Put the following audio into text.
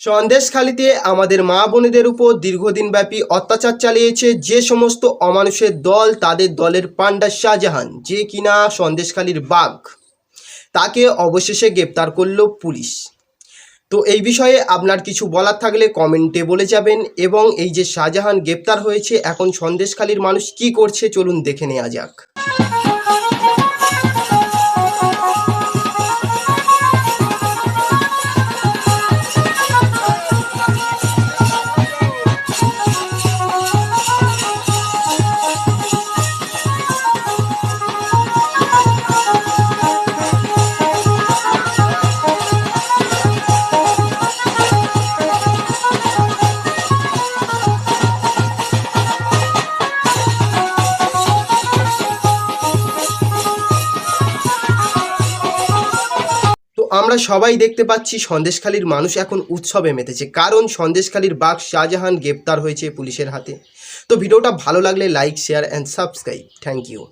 সন্দেশখালিতে আমাদের মা বোনেদের উপর দীর্ঘদিনব্যাপী অত্যাচার চালিয়েছে যে সমস্ত অমানুষের দল, তাদের দলের পান্ডা শাহজাহান, যে কিনা সন্দেশখালির বাঘ। তাকে অবশেষে গ্রেপ্তার করল পুলিশ। তো এই বিষয়ে আপনার কিছু বলার থাকলে কমেন্টে বলে যাবেন এবং এই যে শাহজাহান গ্রেপ্তার হয়েছে, এখন সন্দেশখালির মানুষ কি করছে, চলুন দেখে নেওয়া যাক। আমরা সবাই দেখতে পাচ্ছি সন্দেশখালীর মানুষ এখন উৎসবে মেতেছে। কারণ সন্দেশখালীর বাঘ শাহজাহান গ্রেপ্তার হয়েছে পুলিশের হাতে। তো ভিডিওটা ভালো লাগলে like share and subscribe thank you